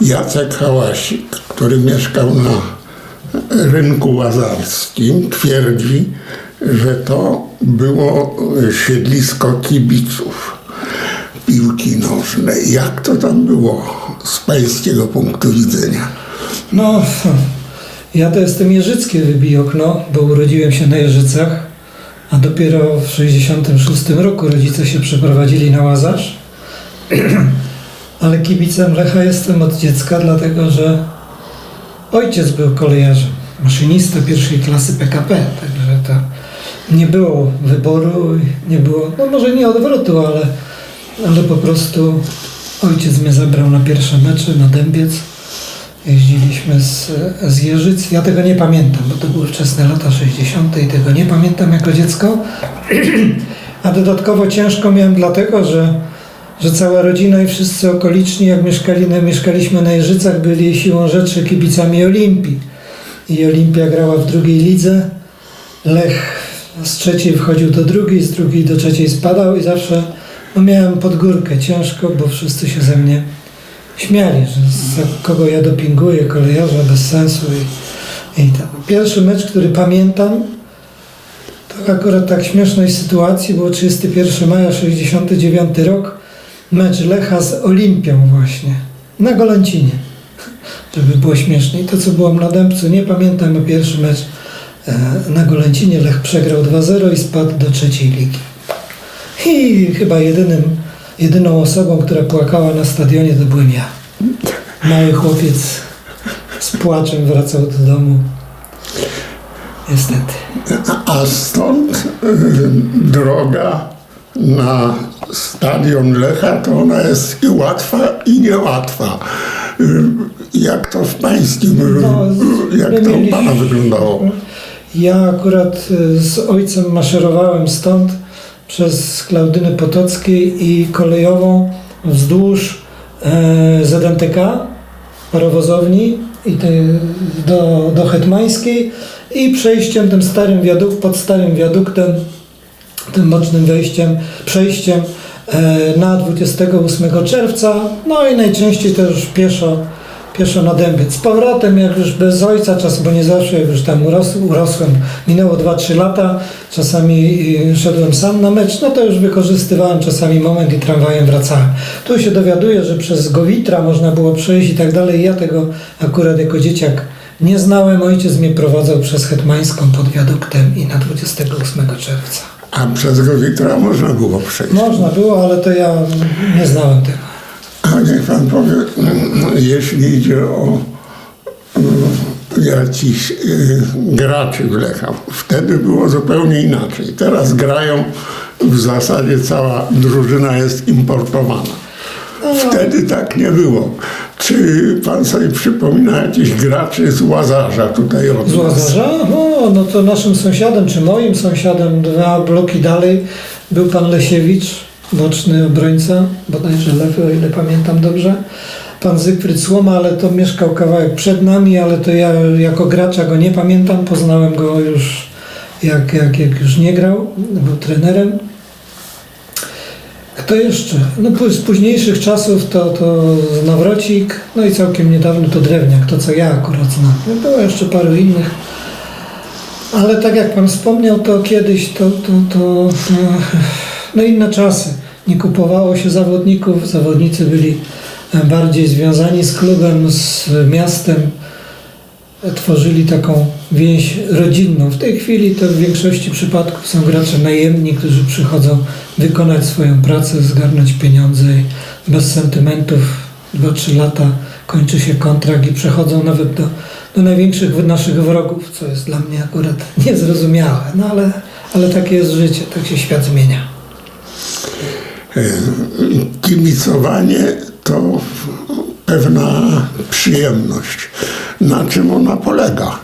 Jacek Hałasik, który mieszkał na rynku łazarskim, twierdzi, że to było siedlisko kibiców piłki nożnej. Jak to tam było z pańskiego punktu widzenia? No, ja to jestem Jeżyckie wybij okno, bo urodziłem się na Jeżycach, a dopiero w 66 roku rodzice się przeprowadzili na Łazarz. Ale kibicem Lecha jestem od dziecka, dlatego że ojciec był kolejarzem, maszynista pierwszej klasy PKP, także to nie było wyboru, nie było, no może nie odwrotu, ale, ale po prostu ojciec mnie zabrał na pierwsze mecze na Dębiec. Jeździliśmy z, z Jeżyc. Ja tego nie pamiętam, bo to były wczesne lata 60. i tego nie pamiętam jako dziecko. A dodatkowo ciężko miałem dlatego, że, że cała rodzina i wszyscy okoliczni, jak mieszkali, na- mieszkaliśmy na Jeżycach, byli siłą rzeczy kibicami Olimpii. I Olimpia grała w drugiej lidze. Lech z trzeciej wchodził do drugiej, z drugiej do trzeciej spadał i zawsze no, miałem pod górkę ciężko, bo wszyscy się ze mnie śmiali, że kogo ja dopinguję, kolejarza bez sensu i, i tam. Pierwszy mecz, który pamiętam, to akurat tak śmiesznej sytuacji, było 31 maja 69 rok, mecz Lecha z Olimpią właśnie, na Golęcinie, żeby było śmiesznie. I to, co było na Dębcu, nie pamiętam, pierwszy mecz e, na Golęcinie Lech przegrał 2-0 i spadł do trzeciej ligi. I chyba jedynym, jedyną osobą, która płakała na stadionie, to byłem ja. Mały chłopiec z płaczem wracał do domu. Niestety. A stąd y, droga na stadion Lecha to ona jest i łatwa i niełatwa. Y, Jak to w pańskim, y, No, jak my to u pana wyglądało? Ja akurat y, z ojcem maszerowałem stąd przez Klaudynę Potockiej i kolejową wzdłuż e, ZMTK, parowozowni i do, do Hetmańskiej i przejściem tym starym wiaduk, pod starym wiaduktem, tym bocznym wejściem, przejściem e, na 28 czerwca, no i najczęściej już pieszo, pieszo na dębiec. Z powrotem, jak już bez ojca, czas, bo nie zawsze, jak już tam uros, urosłem, minęło 2-3 lata, czasami y, szedłem sam na mecz, no to już wykorzystywałem czasami moment i tramwajem wracałem. Tu się dowiaduję, że przez Gowitra można było przejść i tak dalej. Ja tego akurat jako dzieciak nie znałem. Ojciec mnie prowadzał przez Hetmańską pod wiaduktem i na 28 czerwca. A przez Gowitra można było przejść. Można było, ale to ja nie znałem tego. A niech pan powie, jeśli idzie o y, jakichś y, graczy w Lecha, wtedy było zupełnie inaczej. Teraz grają, w zasadzie cała drużyna jest importowana. Wtedy tak nie było. Czy pan sobie przypomina jakichś graczy z Łazarza tutaj od Z nas? Łazarza? No, no to naszym sąsiadem, czy moim sąsiadem, dwa bloki dalej, był pan Lesiewicz, boczny obrońca, bodajże lewy, o ile pamiętam dobrze. Pan Zygfryd Słoma, ale to mieszkał kawałek przed nami, ale to ja jako gracza go nie pamiętam, poznałem go już jak, jak, jak już nie grał, był trenerem. Kto jeszcze? No z późniejszych czasów to, to Nawrocik, no i całkiem niedawno to Drewniak, to co ja akurat znam. No Było jeszcze paru innych. Ale tak jak Pan wspomniał, to kiedyś to, to, to no inne czasy. Nie kupowało się zawodników, zawodnicy byli bardziej związani z klubem, z miastem, tworzyli taką więź rodzinną. W tej chwili to w większości przypadków są gracze najemni, którzy przychodzą wykonać swoją pracę, zgarnąć pieniądze i bez sentymentów 2-3 lata kończy się kontrakt i przechodzą nawet do, do największych naszych wrogów, co jest dla mnie akurat niezrozumiałe. No ale, ale takie jest życie, tak się świat zmienia. Kibicowanie to pewna przyjemność. Na czym ona polega?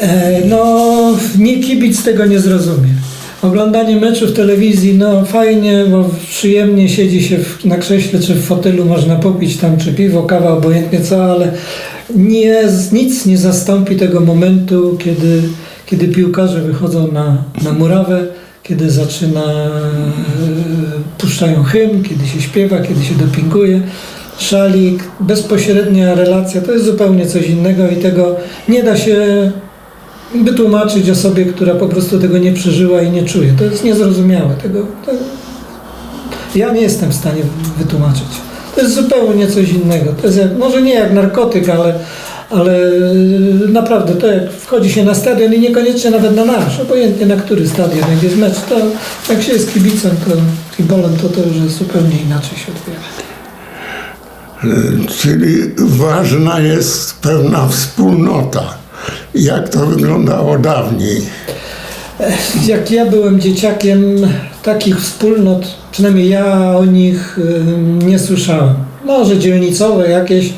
E, No, nie kibic tego nie zrozumie. Oglądanie meczu w telewizji, no fajnie, bo przyjemnie siedzi się w, na krześle czy w fotelu, można popić tam czy piwo, kawa, obojętnie co, ale nie, nic nie zastąpi tego momentu, kiedy, kiedy piłkarze wychodzą na, na murawę, kiedy zaczyna, e, puszczają hymn, kiedy się śpiewa, kiedy się dopinguje. Szalik, bezpośrednia relacja to jest zupełnie coś innego i tego nie da się wytłumaczyć osobie, która po prostu tego nie przeżyła i nie czuje. To jest niezrozumiałe. Tego, to, ja nie jestem w stanie wytłumaczyć. To jest zupełnie coś innego. To jest jak, może nie jak narkotyk, ale, ale naprawdę to jak wchodzi się na stadion i niekoniecznie nawet na nasz, obojętnie na który stadion, jak jest mecz, to jak się jest kibicem, to kibolem, to to już zupełnie inaczej się odbiera. Czyli ważna jest pewna wspólnota. Jak to wyglądało dawniej? Jak ja byłem dzieciakiem, takich wspólnot, przynajmniej ja o nich nie słyszałem. Może dzielnicowe jakieś,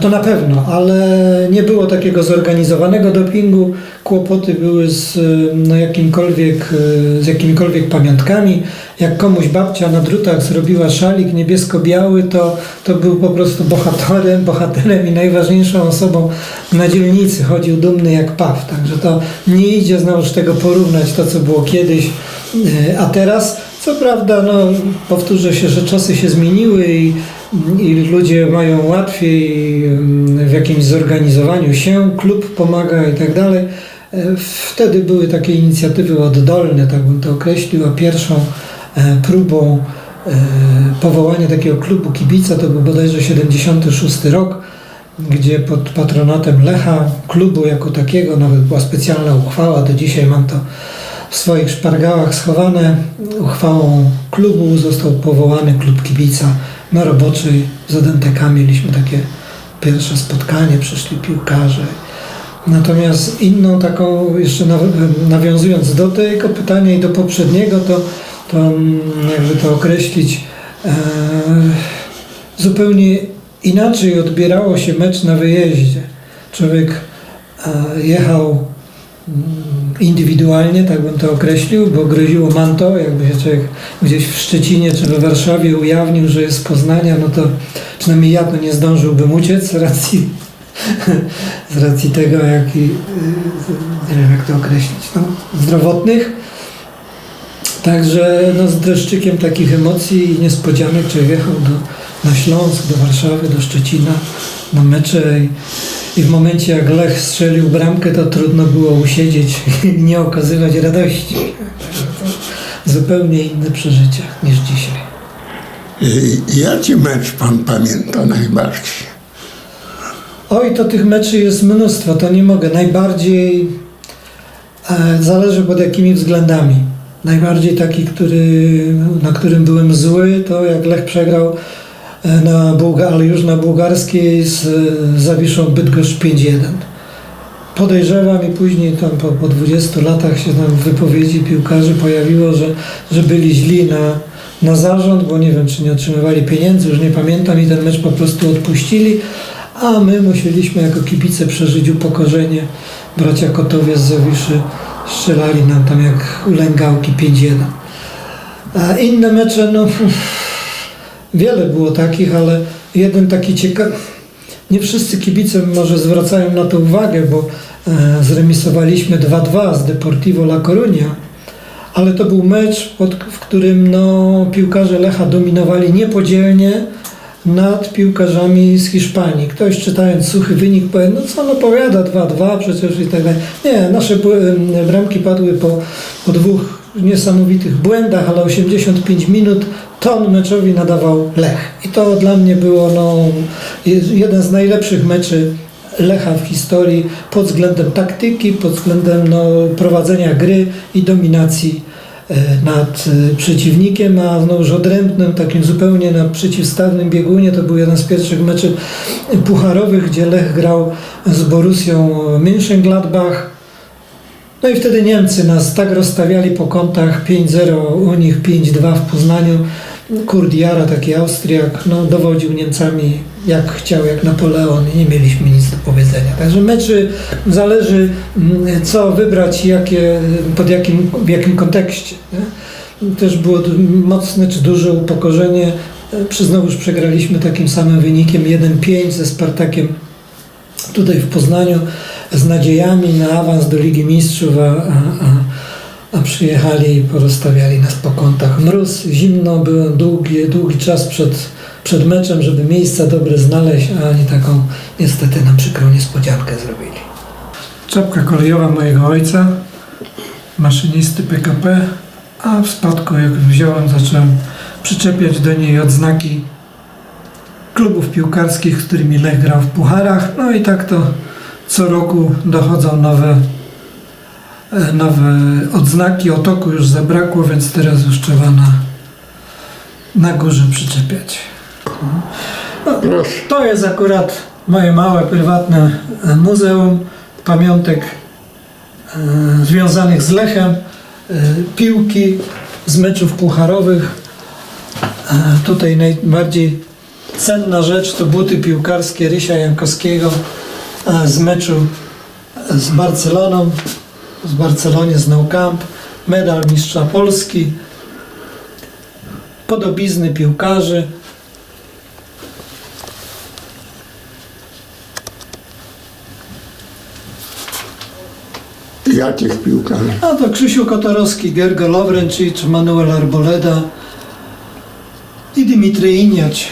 to na pewno, ale nie było takiego zorganizowanego dopingu. Kłopoty były z, y, no, jakimkolwiek, y, z jakimikolwiek pamiątkami. Jak komuś babcia na drutach zrobiła szalik niebiesko-biały, to, to był po prostu bohaterem, bohaterem i najważniejszą osobą na dzielnicy. Chodził dumny jak paw. Także to nie idzie znowuż tego porównać, to co było kiedyś, a teraz. Co prawda, no, powtórzę się, że czasy się zmieniły i, i ludzie mają łatwiej mm, w jakimś zorganizowaniu się, klub pomaga i tak dalej. E, Wtedy były takie inicjatywy oddolne, tak bym to określił, a pierwszą e, próbą e, powołania takiego klubu kibica to był bodajże 76 rok, gdzie pod patronatem Lecha, klubu jako takiego, nawet była specjalna uchwała, do dzisiaj mam to w swoich szpargałach schowane. Uchwałą klubu został powołany klub kibica na roboczej z ODNTK. Mieliśmy takie pierwsze spotkanie, przyszli piłkarze. Natomiast inną taką, jeszcze naw- nawiązując do tego pytania i do poprzedniego, to, to mm, jakby to określić, e, zupełnie inaczej odbierało się mecz na wyjeździe. Człowiek e, jechał indywidualnie, tak bym to określił, bo groziło manto, jakby się człowiek gdzieś w Szczecinie czy we Warszawie ujawnił, że jest z Poznania, no to przynajmniej ja to nie zdążyłbym uciec z racji, z racji tego, jak i, y, nie wiem jak to określić, no, zdrowotnych. Także no, z dreszczykiem takich emocji i niespodzianek człowiek jechał do, na Śląsk, do Warszawy, do Szczecina na mecze i, i w momencie jak Lech strzelił bramkę, to trudno było usiedzieć i nie okazywać radości. Zupełnie inne przeżycia niż dzisiaj. I Jaki mecz pan pamięta najbardziej? Oj, to tych meczy jest mnóstwo, to nie mogę. Najbardziej e, zależy pod jakimi względami. Najbardziej taki, który, na którym byłem zły, to jak Lech przegrał na Bułga, ale już na bułgarskiej z Zawiszą Bydgoszcz 5-1. Podejrzewam i później tam po, po 20 latach się tam w wypowiedzi piłkarzy pojawiło, że, że byli źli na, na zarząd, bo nie wiem, czy nie otrzymywali pieniędzy, już nie pamiętam i ten mecz po prostu odpuścili, a my musieliśmy jako kibice przeżyć upokorzenie. Bracia Kotowie z Zawiszy strzelali nam tam jak ulęgałki 5-1. A inne mecze, no wiele było takich, ale jeden taki ciekawy, nie wszyscy kibice może zwracają na to uwagę, bo e, zremisowaliśmy 2-2 z Deportivo La Coruña, ale to był mecz, pod, w którym no, piłkarze Lecha dominowali niepodzielnie nad piłkarzami z Hiszpanii. Ktoś czytając suchy wynik powie, no co on opowiada, 2-2 przecież i tak dalej. Nie, nasze bramki padły po, po dwóch niesamowitych błędach, ale 85 minut ton meczowi nadawał Lech. I to dla mnie było no, je- jeden z najlepszych meczy Lecha w historii pod względem taktyki, pod względem no, prowadzenia gry i dominacji e, nad e, przeciwnikiem, a znowuż odrębnym, takim zupełnie na przeciwstawnym biegunie. To był jeden z pierwszych meczów pucharowych, gdzie Lech grał z Borussią Mönchengladbach. No i wtedy Niemcy nas tak rozstawiali po kątach 5-0 u nich, 5-2 w Poznaniu. Kurt Jara, taki Austriak, no, dowodził Niemcami jak chciał, jak Napoleon i nie mieliśmy nic do powiedzenia. Także meczy zależy mm, co wybrać, jakie, pod jakim, w jakim kontekście. Nie? Też było mocne czy duże upokorzenie. Przy znowuż przegraliśmy takim samym wynikiem 1-5 ze Spartakiem tutaj w Poznaniu z nadziejami na awans do Ligi Mistrzów, a, a, a, a przyjechali i porozstawiali nas po kątach. Mróz, zimno, było długi, długi czas przed, przed meczem, żeby miejsca dobre znaleźć, a oni taką niestety nam przykrą niespodziankę zrobili. Czapka kolejowa mojego ojca, maszynisty PKP, a w spadku jak wziąłem, zacząłem przyczepiać do niej odznaki klubów piłkarskich, z którymi Lech grał w pucharach. No i tak to co roku dochodzą nowe, e, nowe odznaki. Otoku już zabrakło, więc teraz już trzeba na, na górze przyczepiać. Proszę. To jest akurat moje małe, prywatne e, muzeum pamiątek e, związanych z Lechem, piłki z meczów pucharowych. E, tutaj najbardziej cenna rzecz to buty piłkarskie Rysia Jankowskiego z meczu z Barceloną, z Barcelonie z Nou Camp, medal mistrza Polski, podobizny piłkarzy, Jakich piłkarzy? A to Krzysiu Kotorowski, Gergo Lawrencic, Manuel Arboleda i Dimitry Iniać.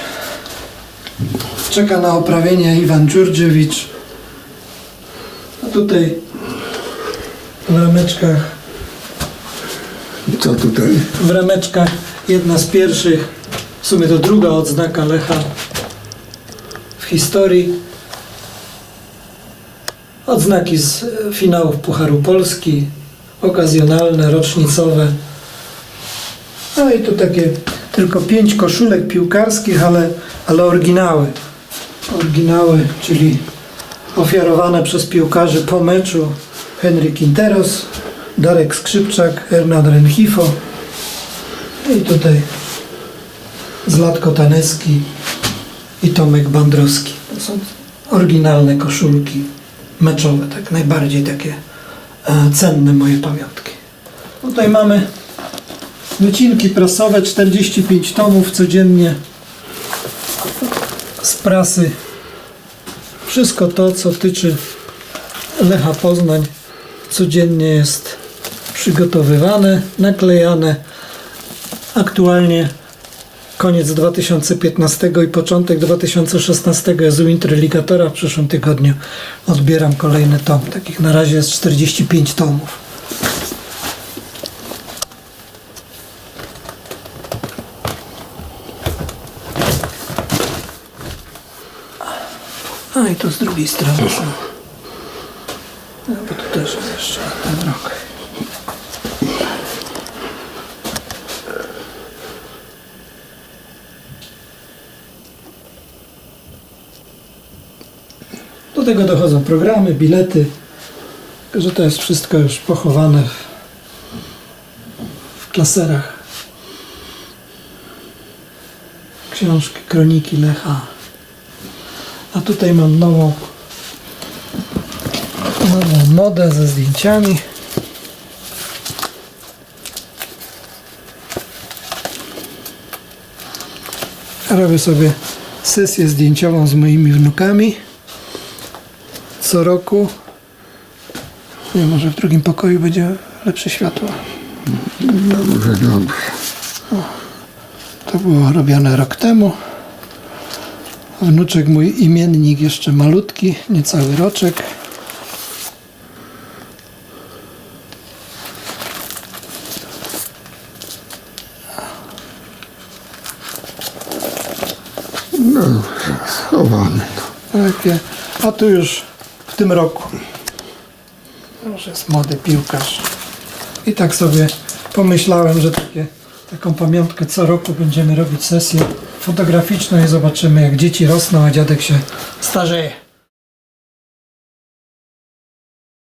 Czeka na oprawienie Iwan Dżurdziewicz. Tutaj w rameczkach, Co tutaj? w rameczkach jedna z pierwszych, w sumie to druga odznaka Lecha w historii. Odznaki z finałów Pucharu Polski, okazjonalne, rocznicowe. No i tu takie tylko pięć koszulek piłkarskich, ale, ale oryginały. Oryginały, czyli ofiarowane przez piłkarzy po meczu Henryk Quinteros, Darek Skrzypczak, Hernand Renchifo i tutaj Zlatko Taneski i Tomek Bandrowski. To są oryginalne koszulki meczowe, tak najbardziej takie e, cenne moje pamiątki. Tutaj mamy wycinki prasowe, 45 tomów codziennie z prasy. Wszystko to, co tyczy Lecha Poznań, codziennie jest przygotowywane, naklejane. Aktualnie koniec 2015 i początek 2016 jest u Interligatora. W przyszłym tygodniu odbieram kolejny tom. Takich na razie jest 45 tomów. I tu z drugiej strony są. No, bo tu też jest jeszcze ten rok. Do tego dochodzą programy, bilety, że to jest wszystko już pochowane w, w klaserach. Książki, kroniki Lecha. A tutaj mam nową, nową modę ze zdjęciami. Robię sobie sesję zdjęciową z moimi wnukami co roku. Nie, może w drugim pokoju będzie lepsze światło. Dobrze, dobrze. To było robione rok temu. Wnuczek mój imiennik jeszcze malutki, niecały roczek. No, schowany. Takie. A tu już w tym roku. Już jest młody piłkarz. I tak sobie pomyślałem, że takie, taką pamiątkę co roku będziemy robić sesję fotograficzną i zobaczymy jak dzieci rosną, a dziadek się starzeje.